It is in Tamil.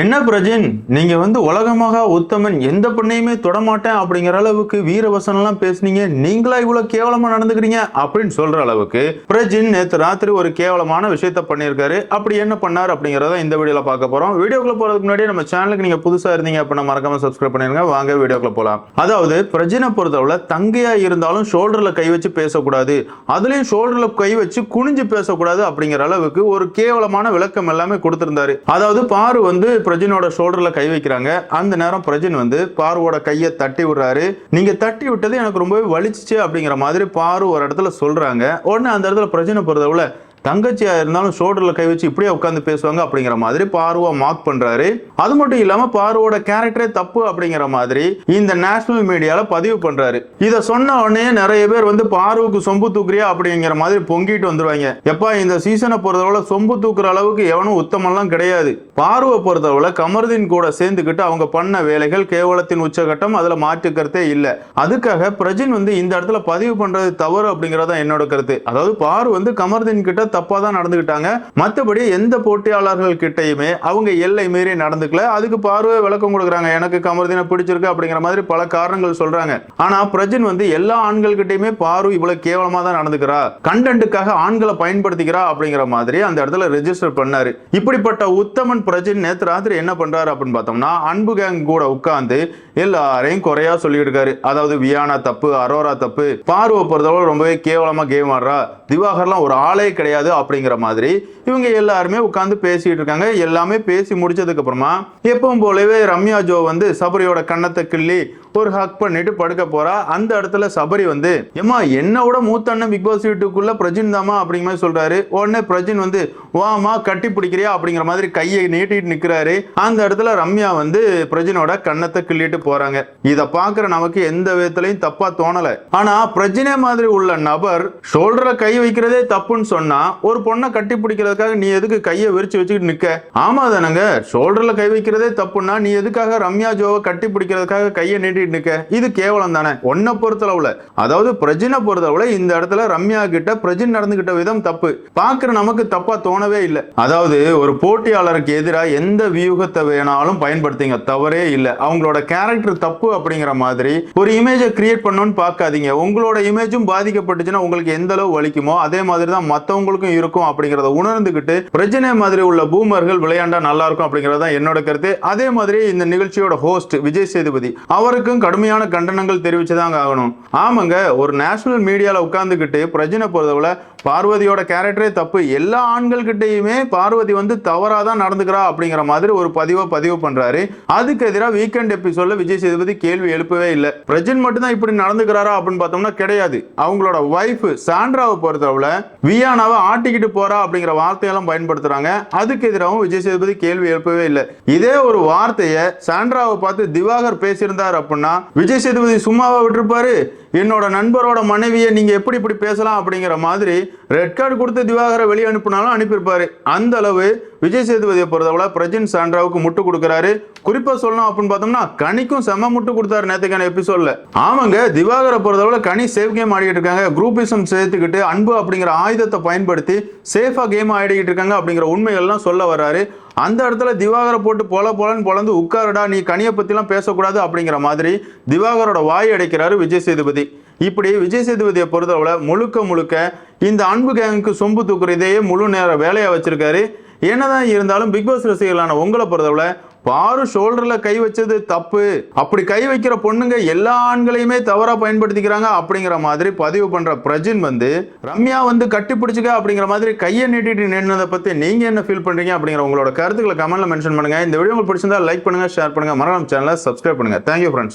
என்ன பிரஜின்? நீங்க வந்து உலகமாக உத்தமன் எந்த பெண்ணையுமே தொடமாட்டேன் அப்படிங்கிற அளவுக்கு வீரவசனம் பேசுனீங்க. நீங்களா இவ்வளவு கேவலமா நடந்துக்கிறீங்க அப்படின்னு சொல்ற அளவுக்கு பிரஜின் நேற்று ராத்திரி ஒரு கேவலமான விஷயத்த பண்ணியிருக்காரு. அப்படி என்ன பண்ணார் அப்படிங்கறத இந்த வீடியோல பார்க்க போறோம். வீடியோக்குள்ள போறதுக்கு முன்னாடி நம்ம சேனலுக்கு நீங்க புதுசா இருந்தீங்க அப்படின்னா மறக்காம சப்ஸ்கிரைப் பண்ணிருங்க. வாங்க வீடியோக்குள்ள போலாம். அதாவது பிரஜினை பொறுத்தவரை தங்கையா இருந்தாலும் ஷோல்டர்ல கை வச்சு பேசக்கூடாது. அதுலயும் ஷோல்டர்ல கை வச்சு குனிஞ்சு பேசக்கூடாது அப்படிங்கிற அளவுக்கு ஒரு கேவலமான விளக்கம் எல்லாமே கொடுத்திருந்தாரு. அதாவது பாரு வந்து பிரஜினோட ஷோல்டர்ல கை வைக்கிறாங்க. அந்த நேரம் பிரஜின் வந்து பாருவோட கையை தட்டி விடுறாரு. நீங்க தட்டி விட்டது எனக்கு ரொம்பவே வலிச்சிச்சு அப்படிங்கிற மாதிரி பாரு ஒரு இடத்துல சொல்றாங்க. உடனே அந்த இடத்துல பிரஜினை பொறுத்தவரை தங்கச்சியாக இருந்தாலும் ஷோல்டரில் கை வச்சு இப்படியே உட்காந்து பேசுவாங்க அப்படிங்கிற மாதிரி பார்வா மார்க் பண்ணுறாரு அது மட்டும் இல்லாமல் பார்வோட கேரக்டரே தப்பு அப்படிங்கிற மாதிரி இந்த நேஷனல் மீடியாவில் பதிவு பண்ணுறாரு இதை சொன்ன உடனே நிறைய பேர் வந்து பார்வுக்கு சொம்பு தூக்குறியா அப்படிங்கிற மாதிரி பொங்கிட்டு வந்துருவாங்க. எப்பா இந்த சீசனை பொறுத்தவரை சொம்பு தூக்குற அளவுக்கு எவனும் உத்தமெல்லாம் கிடையாது. பார்வை பொறுத்தவரை கமருதீன் கூட சேர்ந்துக்கிட்டு அவங்க பண்ண வேலைகள் கேவலத்தின் உச்சகட்டம் அதில் மாற்றுக்கிறதே இல்லை. அதுக்காக பிரஜின் வந்து இந்த இடத்துல பதிவு பண்றது தவறு அப்படிங்கறத என்னோட கருத்து. அதாவது பாரு வந்து கமர்தீன் கிட்ட தப்பா தான் நடந்துக்கிட்டாங்க மற்றபடி எந்த போட்டியாளர்கள் கிட்டையுமே அவங்க எல்லை மீறி நடந்துக்கல. அதுக்கு பார்வை விளக்கம் கொடுக்குறாங்க. எனக்கு கமர்தீனை பிடிச்சிருக்கு அப்படிங்கிற மாதிரி பல காரணங்கள் சொல்றாங்க. ஆனா பிரஜின் வந்து எல்லா ஆண்கள் கிட்டையுமே பாரு இவ்வளவு கேவலமா தான் நடந்துக்கிறா. கண்டென்ட்டுக்காக ஆண்களை பயன்படுத்திக்கிறா அப்படிங்கிற மாதிரி அந்த இடத்துல ரெஜிஸ்டர் பண்ணாரு. இப்படிப்பட்ட உத்தமன் பிரஜின் நேற்று ராத்திரி என்ன பண்றாரு அப்படின்னு பார்த்தோம்னா அன்பு கேங் கூட உட்கார்ந்து எல்லாரையும் குறையா சொல்லிட்டு இருக்காரு. அதாவது வியானா தப்பு அரோரா தப்பு பார்வை பொறுத்தவரை ரொம்பவே கேவலமா கேம் ஆடுறா. திவாகர்லாம் ஒரு ஆளே கிடையாது. அப்படிங்கிற மாதிரி இவங்க எல்லாருமே உட்காந்து பேசிட்டு இருக்காங்க. எல்லாமே பேசி முடிச்சதுக்கு அப்புறமா எப்பவும் போலவே ரம்யா ஜோ வந்து சபரியோட கன்னத்தை கிள்ளி ஒரு ஹக் பண்ணிட்டு படுக்க போறா. அந்த இடத்துல சபரி வந்து ஏமா என்ன விட மூத்த அண்ணன் பிக் பாஸ் வீட்டுக்குள்ள பிரஜின் தாமா அப்படிங்கிற மாதிரி சொல்றாரு. உடனே பிரஜின் வந்து வாமா கட்டி பிடிக்கிறியா? அப்படிங்கிற மாதிரி கையை நீட்டிட்டு நிக்கிறாரு. அந்த இடத்துல ரம்யா வந்து பிரஜினோட கன்னத்தை கிள்ளிட்டு போறாங்க. இதை பாக்குற நமக்கு எந்த விதத்திலையும் தப்பா தோணல. ஆனா பிரஜினே மாதிரி உள்ள நபர் ஷோல்டரை கை வைக்கிறதே தப்புன்னு சொன்னா ஒரு பொண்ணை கட்டி பிடிக்கிறதுக்காக நீ எதுக்கு கையை விரிச்சு வச்சுக்கிட்டு நிக்க? ஆமா தானங்க ஷோல்டர்ல கை வைக்கிறதே தப்புன்னா நீ எதுக்காக ரம்யா ஜோவை கட்டி பிடிக்கிறதுக்காக கையை நீட்டிட்டு நிக்க? இது கேவலம் தானே. ஒன்ன பொறுத்தளவுல. அதாவது பிரஜினை பொறுத்தளவுல இந்த இடத்துல ரம்யா கிட்ட பிரஜின் நடந்துகிட்ட விதம் தப்பு. பாக்குற நமக்கு தப்பா தோணவே இல்லை. அதாவது ஒரு போட்டியாளருக்கு எதிராக எந்த வியூகத்தை வேணாலும் பயன்படுத்திங்க. தவறே இல்லை. அவங்களோட கேரக்டர் தப்பு அப்படிங்கிற மாதிரி ஒரு இமேஜை கிரியேட் பண்ணணும்னு பார்க்காதீங்க. உங்களோட இமேஜும் பாதிக்கப்பட்டுச்சுன்னா உங்களுக்கு எந்த அளவு வலிக்குமோ அதே மாதிரி தான் மற்றவங்களுக்கும் இருக்கும் அப்படிங்கிறத உணர்ந்துகிட்டு பிரச்சனை மாதிரி உள்ள பூமர்கள் விளையாண்டா நல்லா இருக்கும் அப்படிங்கிறது தான் என்னோட கருத்து. அதே மாதிரி இந்த நிகழ்ச்சியோட ஹோஸ்ட் விஜய் சேதுபதி அவருக்கும் கடுமையான கண்டனங்கள் தெரிவிச்சுதாங்க ஆகணும். ஆமாங்க ஒரு நேஷனல் மீடியாவில் உட்காந்துக்கிட்டு பிரஜனை பொறுத்தவரை பார்வதியோட கேரக்டரே தப்பு. எல்லா ஆண்கள் கிட்டயுமே பார்வதி வந்து தவறாக தான் நடந்துக்கிறா அப்படிங்கிற மாதிரி ஒரு பதிவை பதிவு பண்ணுறாரு அதுக்கு எதிராக வீக்கெண்ட் எபிசோட்ல விஜய் சேதுபதி கேள்வி எழுப்பவே இல்லை. பிரஜன் மட்டும்தான் இப்படி நடந்துக்கிறாரா அப்படின்னு பார்த்தோம்னா கிடையாது. அவங்களோட ஒய்ஃப் சாண்ட்ராவை பொறுத்தவரை வியானாவை ஆட்டிக்கிட்டு போறா அப்படிங்கிற வார்த்தையெல்லாம் பயன்படுத்துறாங்க. அதுக்கு எதிராகவும் விஜய் சேதுபதி கேள்வி எழுப்பவே இல்லை. இதே ஒரு வார்த்தையை சாண்ட்ராவை பார்த்து திவாகர் பேசியிருந்தார் அப்படின்னா விஜய் சேதுபதி சும்மாவா விட்டுருப்பாரு? என்னோட நண்பரோட மனைவியை நீங்க எப்படி இப்படி பேசலாம் அப்படிங்கிற மாதிரி ரெட் கார்டு கொடுத்து திவாகரை வெளியே அனுப்பினாலும் அனுப்பியிருப்பாரு. அந்த அளவு விஜய் சேதுபதியை பொறுத்தவரை பிரஜின் சாண்ட்ராவுக்கு முட்டு கொடுக்குறாரு. குறிப்பா சொல்லணும் அப்படின்னு பார்த்தோம்னா கனிக்கும் செம முட்டு கொடுத்தாரு நேற்றுக்கான எபிசோட்ல ஆமாங்க திவாகரை பொறுத்தவரை கனி சேஃப் கேம் ஆடிக்கிட்டு இருக்காங்க. குரூப்பிசம் சேர்த்துக்கிட்டு அன்பு அப்படிங்கிற ஆயுதத்தை பயன்படுத்தி சேஃபா கேம் ஆடிக்கிட்டு இருக்காங்க அப்படிங்கிற உண்மைகள்லாம் சொல்ல வர்றாரு. அந்த இடத்துல திவாகரை போட்டு பொல பொலன்னு பொலந்து உட்காருடா நீ கனியை பற்றிலாம் பேசக்கூடாது அப்படிங்கிற மாதிரி திவாகரோட வாய் அடைக்கிறாரு விஜய் சேதுபதி. இப்படி விஜய் சேதுபதியை பொறுத்தவரை முழுக்க முழுக்க இந்த அன்பு கேங்குக்கு சொம்பு தூக்குறதையே முழு நேர வேலையாக வச்சிருக்காரு. என்னதான் இருந்தாலும் பிக் பாஸ் ரசிகர்களான உங்களை பொறுத்தவரை பாரு ஷோல்டர்ல கை வச்சது தப்பு. அப்படி கை வைக்கிற பொண்ணுங்க எல்லா ஆண்களையுமே தவறா பயன்படுத்திக்கிறாங்க அப்படிங்கிற மாதிரி பதிவு பண்ற பிரஜின் வந்து ரம்யா வந்து கட்டி பிடிச்சிக்க அப்படிங்கிற மாதிரி கையை நீட்டிட்டு நின்னதை பத்தி நீங்க என்ன ஃபீல் பண்றீங்க அப்படிங்கிற உங்களோட கருத்துக்களை கமெண்ட்ல மென்ஷன் பண்ணுங்க. இந்த வீடியோ உங்களுக்கு பிடிச்சிருந்தா லைக் பண்ணுங்க ஷேர் பண்ணுங்க. மறக்காம சேனலை சப்ஸ்கிரைப் பண்ணுங்க. Thank you friends